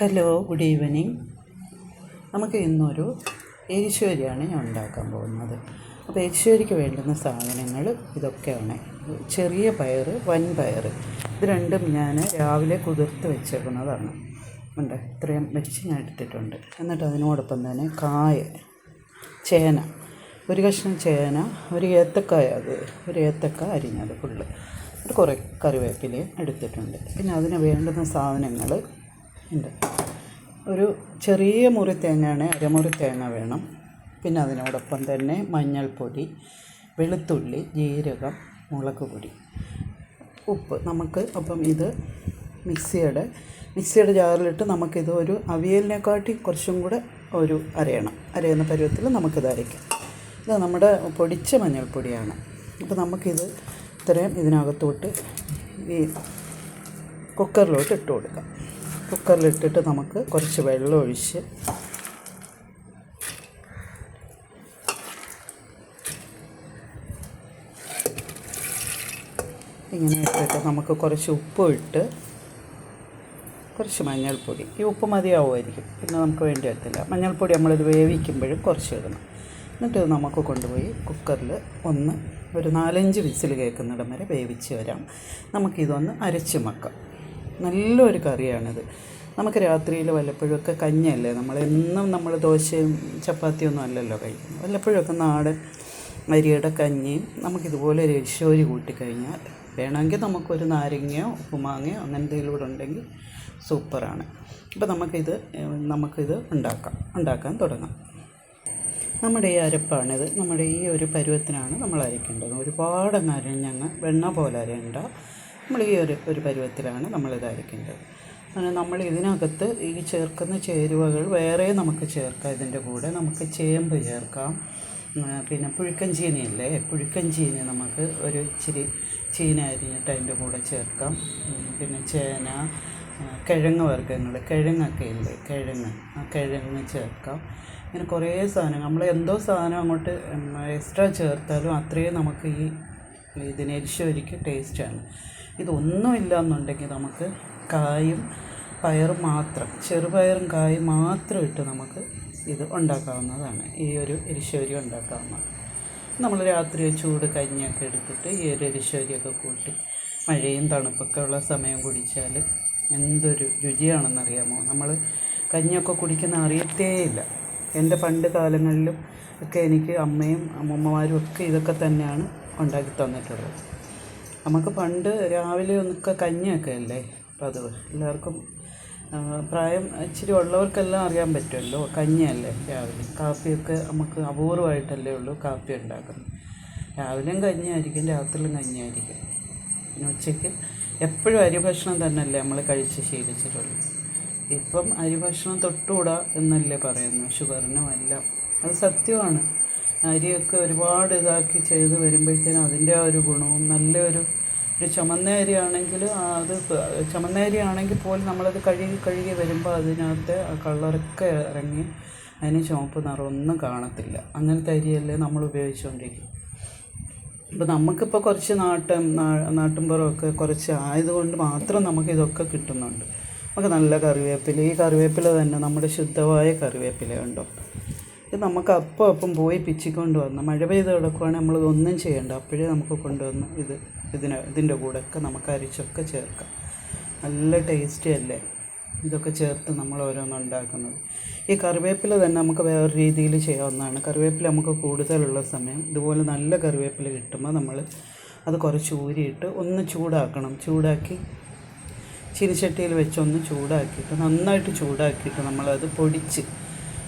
Hello good evening നമുക്ക് ഇന്നൊരു എരിശ്ശേരിയാണ് ഞാൻ ഉണ്ടാക്കാൻ പോകുന്നത്. അപ്പോൾ എരിശ്ശേരിക്ക് വേണ്ടുന്ന സാധനങ്ങൾ ഇതൊക്കെയാണ്. ചെറിയ പയർ വൻ പയർ ഇത് രണ്ടും ഞാൻ രാവിലെ കുതിർത്ത് വെച്ചേക്കുന്നതാണ്. ഉണ്ട് ഇത്രയും വെച്ച് ഞാൻ എടുത്തിട്ടുണ്ട്. എന്നിട്ട് അതിനോടൊപ്പം തന്നെ കായ ചേന ഒരു കഷ്ണം ചേന ഒരു ഏത്തക്കായ അത് ഒരു ഏത്തക്ക അരിഞ്ഞത് ഫുള്ള്. കുറേ കറിവേപ്പിലയും എടുത്തിട്ടുണ്ട്. പിന്നെ അതിന് വേണ്ടുന്ന സാധനങ്ങൾ ഉണ്ട്. ഒരു ചെറിയ മുറി തേങ്ങയാണ് അരമുറി തേങ്ങ വേണം. പിന്നെ അതിനോടൊപ്പം തന്നെ മഞ്ഞൾപ്പൊടി വെളുത്തുള്ളി ജീരകം മുളക് പൊടി ഉപ്പ്. നമുക്ക് അപ്പം ഇത് മിക്സിയുടെ മിക്സിയുടെ ജാറിലിട്ട് നമുക്കിത് ഒരു അവിയലിനെക്കാട്ടി കുറച്ചും കൂടെ ഒരു അരയണം. അരയുന്ന പരുവത്തിൽ നമുക്കിത് അരയ്ക്കാം. ഇത് നമ്മുടെ പൊടിച്ച മഞ്ഞൾപ്പൊടിയാണ്. അപ്പോൾ നമുക്കിത് ഇത്രയും ഇതിനകത്തോട്ട് ഈ കുക്കറിലോട്ട് ഇട്ട് കൊടുക്കാം. കുക്കറിലിട്ടിട്ട് നമുക്ക് കുറച്ച് വെള്ളം ഒഴിച്ച് ഇങ്ങനെ ഇട്ടിട്ട് നമുക്ക് കുറച്ച് ഉപ്പും ഇട്ട് കുറച്ച് മഞ്ഞൾപ്പൊടി. ഈ ഉപ്പ് മതിയാവുമായിരിക്കും. പിന്നെ നമുക്ക് വേണ്ടി വരത്തില്ല. മഞ്ഞൾപ്പൊടി നമ്മളിത് വേവിക്കുമ്പോഴും കുറച്ച് ഇടണം. എന്നിട്ട് നമുക്ക് കൊണ്ടുപോയി കുക്കറിൽ ഒന്ന് ഒരു നാലഞ്ച് വിസിൽ കേൾക്കുന്നിടം വരെ വേവിച്ച് വരാം. നമുക്കിതൊന്ന് അരച്ച് വെക്കാം. നല്ലൊരു കറിയാണിത്. നമുക്ക് രാത്രിയിൽ വല്ലപ്പോഴൊക്കെ കഞ്ഞല്ലേ നമ്മൾ എന്നും നമ്മൾ ദോശയും ചപ്പാത്തിയൊന്നും അല്ലല്ലോ കഴിക്കുന്നത് വല്ലപ്പോഴൊക്കെ നാടൻ അരിയുടെ കഞ്ഞിയും നമുക്കിതുപോലെ എരിശോരി കൂട്ടിക്കഴിഞ്ഞാൽ വേണമെങ്കിൽ നമുക്കൊരു നാരങ്ങയോ ഉപ്പുമാങ്ങയോ അങ്ങനെ എന്തെങ്കിലും കൂടെ ഉണ്ടെങ്കിൽ സൂപ്പറാണ്. അപ്പോൾ നമുക്കിത് നമുക്കിത് ഉണ്ടാക്കാം. ഉണ്ടാക്കാൻ തുടങ്ങാം. നമ്മുടെ ഈ അരപ്പാണിത്. നമ്മുടെ ഈ ഒരു പരുവത്തിനാണ് നമ്മൾ അരയ്ക്കേണ്ടത്. ഒരുപാട് നരഞ്ഞങ്ങ് വെണ്ണ പോലെ അരയണ്ട. നമ്മൾ ഈ ഒരു ഒരു പരുവത്തിലാണ് നമ്മളിത് അരയ്ക്കേണ്ടത് നമ്മൾ ഇതിനകത്ത് ഈ ചേർക്കുന്ന ചേരുവകൾ വേറെ നമുക്ക് ചേർക്കാം. ഇതിന്റെ കൂടെ നമുക്ക് ചേമ്പ് ചേർക്കാം. പിന്നെ പുഴുക്കൻ പുഴുക്കഞ്ചീനി നമുക്ക് ഒരു ഇച്ചിരി ചീന അരിഞ്ഞിട്ട് അതിന്റെ കൂടെ ചേർക്കാം. പിന്നെ ചേന കിഴങ്ങ് വർഗങ്ങൾ കിഴങ്ങൊക്കെ ഇല്ലേ? കിഴങ്ങ് ആ കിഴങ്ങ് ചേർക്കാം. ഇങ്ങനെ കുറേ സാധനം നമ്മൾ എന്തോ സാധനം അങ്ങോട്ട് എക്സ്ട്രാ ചേർത്താലും അത്രയും നമുക്ക് ഈ ഇതിന് എരിശോരിക്ക് ടേസ്റ്റാണ് ഇതൊന്നും ഇല്ല എന്നുണ്ടെങ്കിൽ നമുക്ക് കായും പയറും മാത്രം ചെറുപയറും കായും മാത്രം ഇട്ട് നമുക്ക് ഇത് ഉണ്ടാക്കാവുന്നതാണ്. ഈ ഒരു എരിശ്ശേരി ഉണ്ടാക്കാവുന്നതാണ്. നമ്മൾ രാത്രി ചൂട് കഞ്ഞിയൊക്കെ എടുത്തിട്ട് ഈ ഒരു എരിശ്ശേരിയൊക്കെ കൂട്ടി മഴയും തണുപ്പൊക്കെ ഉള്ള സമയം കുടിച്ചാൽ എന്തൊരു രുചിയാണെന്നറിയാമോ? നമ്മൾ കഞ്ഞിയൊക്കെ കുടിക്കുന്ന അറിയത്തേയില്ല എന്റെ പണ്ട് കാലങ്ങളിലും ഒക്കെ എനിക്ക് അമ്മയും അമ്മമ്മമാരും ഒക്കെ ഇതൊക്കെ തന്നെയാണ് ഉണ്ടാക്കി തന്നിട്ടുള്ളത്. നമുക്ക് പണ്ട് രാവിലെ ഒന്നൊക്കെ കഞ്ഞിയൊക്കെ അല്ലേ പതിവ് എല്ലാവർക്കും പ്രായം ഇച്ചിരി ഉള്ളവർക്കെല്ലാം അറിയാൻ പറ്റുമല്ലോ. കഞ്ഞിയല്ലേ രാവിലെ. കാപ്പിയൊക്കെ നമുക്ക് അപൂർവമായിട്ടല്ലേ ഉള്ളൂ കാപ്പി ഉണ്ടാക്കുന്നത്. രാവിലെയും കഞ്ഞിയായിരിക്കും രാത്രിയിലും കഞ്ഞിയായിരിക്കും. പിന്നെ ഉച്ചയ്ക്ക് എപ്പോഴും അരി ഭക്ഷണം തന്നെയല്ലേ നമ്മൾ കഴിച്ച് ശീലിച്ചിട്ടുള്ളൂ. ഇപ്പം അരി ഭക്ഷണം തൊട്ടുകൂടാ എന്നല്ലേ പറയുന്നു ഷുഗറിനും എല്ലാം. അത് സത്യമാണ്. അരിയൊക്കെ ഒരുപാട് ഇതാക്കി ചെയ്ത് വരുമ്പോഴത്തേനും അതിന്റെ ആ ഒരു ഗുണവും നല്ലൊരു ഒരു ചുമന്ന അരി ആണെങ്കിൽ അത് ചുമന്ന അരി ആണെങ്കിൽ പോലും നമ്മളത് കഴുകി കഴുകി വരുമ്പോൾ അതിനകത്ത് കളറൊക്കെ ഇറങ്ങി അതിന് ചുവപ്പ് നിറമൊന്നും കാണത്തില്ല. അങ്ങനത്തെ അരിയല്ലേ നമ്മൾ ഉപയോഗിച്ചുകൊണ്ടിരിക്കും ഇപ്പോൾ നമുക്കിപ്പോൾ കുറച്ച് നാട്ടം നാട്ടുംപുറമൊക്കെ കുറച്ച് ആയതുകൊണ്ട് മാത്രം നമുക്ക് ഇതൊക്കെ കിട്ടുന്നുണ്ട്. നമുക്ക് നല്ല കറിവേപ്പില ഈ കറിവേപ്പില തന്നെ നമ്മുടെ ശുദ്ധമായ കറിവേപ്പില ഉണ്ടോ ഇത് നമുക്ക് അപ്പം അപ്പം പോയി പിച്ചിക്കൊണ്ട് വന്ന്. മഴ പെയ്ത് കിടക്കുവാണെങ്കിൽ നമ്മളിതൊന്നും ചെയ്യണ്ട. അപ്പോഴേ നമുക്ക് കൊണ്ടുവന്ന് ഇത് ഇതിന് ഇതിന്റെ കൂടെയൊക്കെ നമുക്ക് അരിച്ചൊക്കെ ചേർക്കാം. നല്ല ടേസ്റ്റി അല്ലേ? ഇതൊക്കെ ചേർത്ത് നമ്മൾ ഓരോന്നും ഉണ്ടാക്കുന്നത്. ഈ കറിവേപ്പില തന്നെ നമുക്ക് വേറെ രീതിയിൽ ചെയ്യാവുന്നതാണ് കറിവേപ്പില നമുക്ക് കൂടുതലുള്ള സമയം ഇതുപോലെ നല്ല കറിവേപ്പില കിട്ടുമ്പോൾ നമ്മൾ അത് കുറച്ച് ഊരിയിട്ട് ഒന്ന് ചൂടാക്കണം. ചൂടാക്കി ചീനിച്ചട്ടിയിൽ വെച്ചൊന്ന് ചൂടാക്കിയിട്ട് നന്നായിട്ട് ചൂടാക്കിയിട്ട് നമ്മളത് പൊടിച്ച്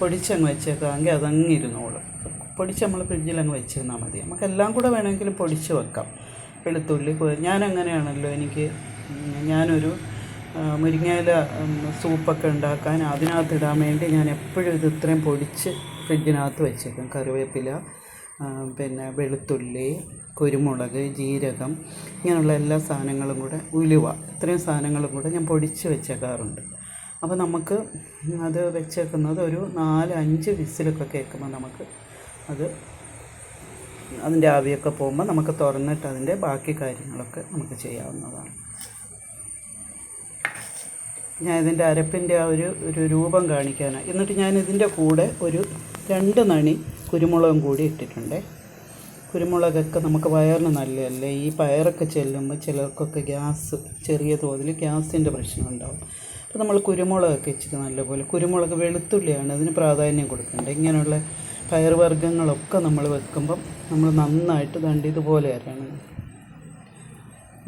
പൊടിച്ചങ്ങ് വെച്ചേക്കാമെങ്കിൽ അതങ്ങ് ഇരുന്നോളും പൊടിച്ച് നമ്മൾ ഫ്രിഡ്ജിൽ അങ്ങ് വെച്ചിരുന്നാൽ മതി. നമുക്കെല്ലാം കൂടെ വേണമെങ്കിലും പൊടിച്ച് വെക്കാം. വെളുത്തുള്ളി ഞാൻ ഞാനങ്ങനെയാണല്ലോ എനിക്ക് ഞാനൊരു മുരിങ്ങയില സൂപ്പൊക്കെ ഉണ്ടാക്കാൻ അതിനകത്ത് ഇടാൻ വേണ്ടി ഞാൻ എപ്പോഴും ഇത് ഇത്രയും പൊടിച്ച് ഫ്രിഡ്ജിനകത്ത് വെച്ചേക്കും. കറിവേപ്പില പിന്നെ വെളുത്തുള്ളി കുരുമുളക് ജീരകം ഇങ്ങനെയുള്ള എല്ലാ സാധനങ്ങളും കൂടെ ഉലുവ ഇത്രയും സാധനങ്ങളും കൂടെ ഞാൻ പൊടിച്ച് വെച്ചേക്കാറുണ്ട്. അപ്പോൾ നമുക്ക് അത് വെച്ചേക്കുന്നത് ഒരു നാല് അഞ്ച് വിസിലൊക്കെ കേൾക്കുമ്പോൾ നമുക്ക് അത് അതിന്റെ ആവിയൊക്കെ പോകുമ്പോൾ നമുക്ക് തുറന്നിട്ട് അതിന്റെ ബാക്കി കാര്യങ്ങളൊക്കെ നമുക്ക് ചെയ്യാവുന്നതാണ്. ഞാൻ ഇതിന്റെ അരപ്പിന്റെ ആ ഒരു ഒരു രൂപം കാണിക്കാനാണ് എന്നിട്ട് ഞാൻ ഇതിന്റെ കൂടെ ഒരു രണ്ട് നണി കുരുമുളകും കൂടി ഇട്ടിട്ടുണ്ട്. കുരുമുളകൊക്കെ നമുക്ക് വയറിന് നല്ലതല്ലേ? ഈ പയറൊക്കെ ചെല്ലുമ്പോൾ ചിലർക്കൊക്കെ ഗ്യാസ് ചെറിയ തോതിൽ ഗ്യാസിന്റെ പ്രശ്നം ഉണ്ടാവും. അപ്പോൾ നമ്മൾ കുരുമുളകൊക്കെ ഇച്ചിരി നല്ലപോലെ കുരുമുളക് വെളുത്തുള്ളിയാണ് അതിന് പ്രാധാന്യം കൊടുക്കേണ്ടത്. ഇങ്ങനെയുള്ള പയറുവർഗങ്ങളൊക്കെ നമ്മൾ വെക്കുമ്പം നമ്മൾ നന്നായിട്ട് കണ്ട് ഇതുപോലെ അരയണം.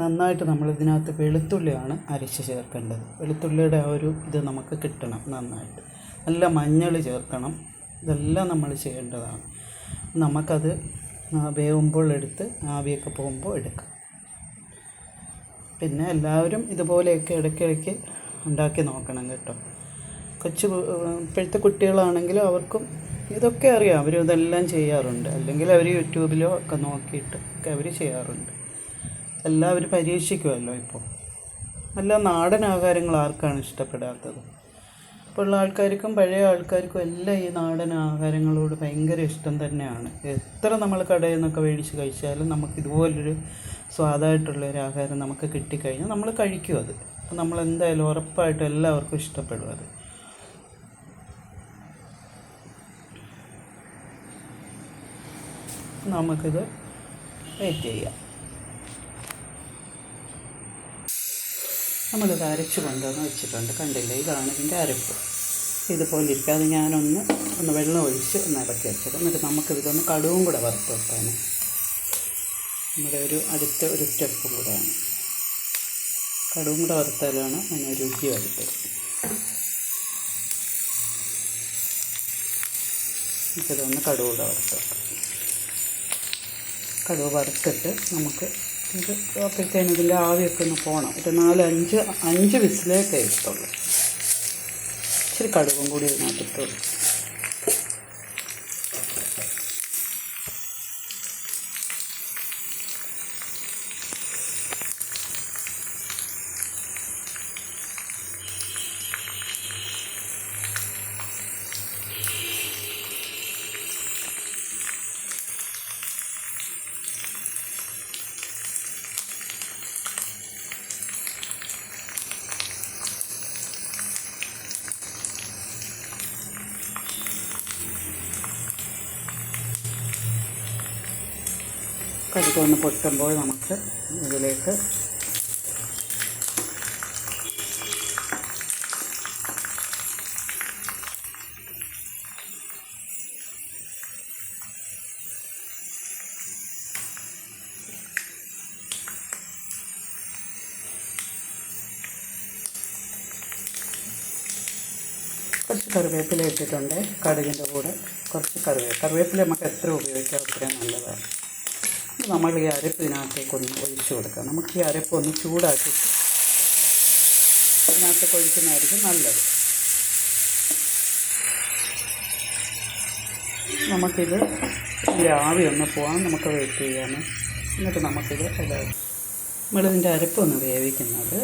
നന്നായിട്ട് നമ്മൾ ഇതിനകത്ത് വെളുത്തുള്ളിയാണ് അരച്ച് ചേർക്കേണ്ടത്. വെളുത്തുള്ളിയുടെ ആ ഒരു ഇത് നമുക്ക് കിട്ടണം നന്നായിട്ട്. നല്ല മഞ്ഞൾ ചേർക്കണം. ഇതെല്ലാം നമ്മൾ ചെയ്യേണ്ടതാണ്. നമുക്കത് വേവുമ്പോൾ എടുത്ത് ആവിയൊക്കെ പോകുമ്പോൾ എടുക്കാം. പിന്നെ എല്ലാവരും ഇതുപോലെയൊക്കെ ഇടയ്ക്കിടയ്ക്ക് ഉണ്ടാക്കി നോക്കണം കേട്ടോ. കൊച്ചു ഇപ്പോഴത്തെ കുട്ടികളാണെങ്കിലും അവർക്കും ഇതൊക്കെ അറിയാം. അവർ ഇതെല്ലാം ചെയ്യാറുണ്ട്. അല്ലെങ്കിൽ അവർ യൂട്യൂബിലോ ഒക്കെ നോക്കിയിട്ട് ഒക്കെ അവർ ചെയ്യാറുണ്ട്. എല്ലാം അവർ പരീക്ഷിക്കുമല്ലോ ഇപ്പോൾ നല്ല നാടൻ ആഹാരങ്ങൾ ആർക്കാണ് ഇഷ്ടപ്പെടാത്തത്? ഇപ്പോൾ ഉള്ള ആൾക്കാർക്കും പഴയ ആൾക്കാർക്കും എല്ലാം ഈ നാടൻ ആഹാരങ്ങളോട് ഭയങ്കര ഇഷ്ടം തന്നെയാണ്. എത്ര നമ്മൾ കടയിൽ നിന്നൊക്കെ മേടിച്ച് കഴിച്ചാലും നമുക്ക് ഇതുപോലൊരു സ്വാദായിട്ടുള്ള ഒരു ആഹാരം നമുക്ക് കിട്ടിക്കഴിഞ്ഞാൽ നമ്മൾ കഴിക്കും അത്. നമ്മൾ എന്തായാലും ഉറപ്പായിട്ടും എല്ലാവർക്കും ഇഷ്ടപ്പെടും അത്. നമുക്കിത് വെയിറ്റ് ചെയ്യാം. നമ്മളിത് അരച്ച് കൊണ്ടുവന്ന് വെച്ചിട്ടുണ്ട്. കണ്ടില്ലേ? ഇതാണ് ഇതിന്റെ അരപ്പ്. ഇതുപോലെ ഇരിക്കാതെ ഞാനൊന്ന് ഒന്ന് വെള്ളം ഒഴിച്ച് ഒന്ന് ഇളക്കി വെച്ചത് എന്നിട്ട് നമുക്കിതൊന്ന് കടുവും കൂടെ വറുത്ത് വെക്കാൻ നമ്മുടെ ഒരു അടുത്ത ഒരു സ്റ്റെപ്പ് കൂടെയാണ് കടുവും കൂടെ വറുത്താലാണ് അതിന് രുചി വരുത്തത് ഇതൊന്ന് കടുക് കൂടെ വറുത്ത് കടുക് വറുത്തിട്ട് നമുക്ക് ഇത് അപ്പോഴത്തേനും ഇതിന്റെ ആവിയൊക്കെ ഒന്ന് പോകണം ഒരു നാല് അഞ്ച് അഞ്ച് വിസിലേക്കേ ഇഷ്ടമുള്ളൂ. ഇച്ചിരി കടുകും കൂടി ഇതിനകത്ത് കടുക് ഒന്ന് പൊട്ടുമ്പോൾ നമുക്ക് ഇതിലേക്ക് കുറച്ച് കറിവേപ്പില ഇട്ടിട്ടുണ്ട്. കടുകിന്റെ കൂടെ കുറച്ച് കറിവേപ്പില കറിവേപ്പില നമുക്ക് എത്ര ഉപയോഗിക്കാം അത്രയും നല്ലതാണ്. നമ്മൾ ഈ അരപ്പ് ഇതിനകത്തേക്ക് ഒന്ന് ഒഴിച്ചു കൊടുക്കാം. നമുക്ക് ഈ അരപ്പ് ഒന്ന് ചൂടാക്കി ഇതിനകത്തേക്ക് ഒഴിക്കുന്നതായിരിക്കും നല്ലത്. നമുക്കിത് ഇതിന്റെ ആവി ഒന്ന് പോകാൻ നമുക്ക് വെയിറ്റ് ചെയ്യാം. എന്നിട്ട് നമുക്കിത് എല്ലാവരും നമ്മളിതിന്റെ അരപ്പൊന്ന് വേവിക്കുന്നത്.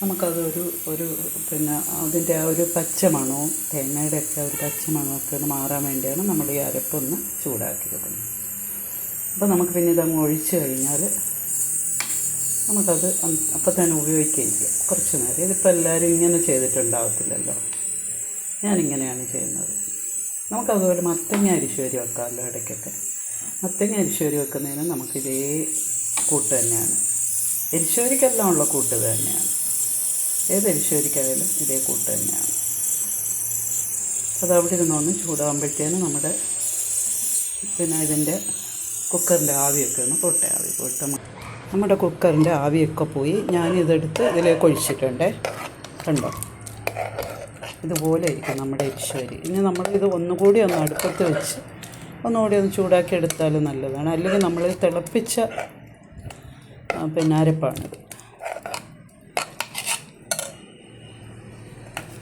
നമുക്കത് ഒരു ഒരു പിന്നെ അതിന്റെ ആ ഒരു പച്ച മണവും തേങ്ങയുടെ ഒക്കെ ഒരു പച്ച മണമൊക്കെ ഒന്ന് മാറാൻ വേണ്ടിയാണ് നമ്മൾ ഈ അരപ്പൊന്ന് ചൂടാക്കി വെക്കുന്നത്. അപ്പോൾ നമുക്ക് പിന്നെ ഇതങ്ങ് ഒഴിച്ച് കഴിഞ്ഞാൽ നമുക്കത് അപ്പം തന്നെ ഉപയോഗിക്കുകയും ചെയ്യാം. കുറച്ച് നേരം. ഇതിപ്പോൾ എല്ലാവരും ഇങ്ങനെ ചെയ്തിട്ടുണ്ടാവത്തില്ലല്ലോ. ഞാനിങ്ങനെയാണ് ചെയ്യുന്നത്. നമുക്കതുപോലെ മത്തങ്ങ അരിശ്ശേരി വെക്കാമല്ലോ ഇടയ്ക്കൊക്കെ. മത്തങ്ങ അരിശ്ശേരി വെക്കുന്നതിന് നമുക്ക് ഇതേ കൂട്ട് തന്നെയാണ്. എരിശ്വരിക്കെല്ലാം ഉള്ള കൂട്ട് തന്നെയാണ്. ഏത് എരിശ്വരിക്കായാലും ഇതേ കൂട്ട് തന്നെയാണ്. അത് അവിടെ ഇരുന്നൊന്ന് ചൂടാകുമ്പോഴത്തേനും നമ്മുടെ പിന്നെ ഇതിന്റെ കുക്കറിന്റെ ആവിയൊക്കെ ഒന്ന് പോട്ടെ ആവി പോയിട്ട് നമ്മുടെ കുക്കറിന്റെ ആവിയൊക്കെ പോയി ഞാനിതെടുത്ത് ഇതിലേക്ക് ഒഴിച്ചിട്ടുണ്ട്. കണ്ടോ? ഇതുപോലെ ഇരിക്കും നമ്മുടെ എരിശ്ശേരി. ഇനി നമ്മൾ ഇത് ഒന്നുകൂടി ഒന്ന് അടുപ്പത്ത് വെച്ച് ഒന്നുകൂടി ഒന്ന് ചൂടാക്കി എടുത്താലും നല്ലതാണ്. അല്ലെങ്കിൽ നമ്മൾ തിളപ്പിച്ച പിന്നെ അരപ്പാണിത്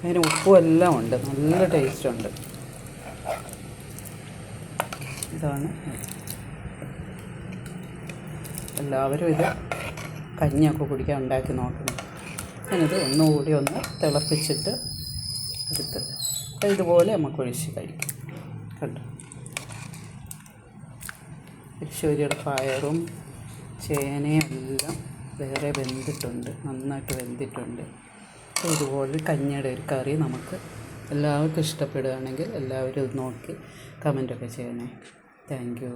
അതിന് ഉപ്പും എല്ലാം ഉണ്ട്. നല്ല ടേസ്റ്റ് ഉണ്ട്. ഇതാണ് എല്ലാവരും ഇത് കഞ്ഞിയൊക്കെ കുടിക്കാൻ ഉണ്ടാക്കി നോക്കണം ഞാനിത് ഒന്നുകൂടി ഒന്ന് തിളപ്പിച്ചിട്ട് എടുത്ത് ഇതുപോലെ നമുക്ക് ഒഴിച്ച് കഴിക്കാം. കണ്ടു? ഈശ്വരിയുടെ പയറും ചേനയും എല്ലാം വേറെ വെന്തിട്ടുണ്ട്. നന്നായിട്ട് വെന്തിട്ടുണ്ട്. ഇതുപോലെ കഞ്ഞിയുടെ ഒരു കറി നമുക്ക് എല്ലാവർക്കും ഇഷ്ടപ്പെടുകയാണെങ്കിൽ എല്ലാവരും ഇത് നോക്കി കമന്റൊക്കെ ചെയ്യണേ. Thank you.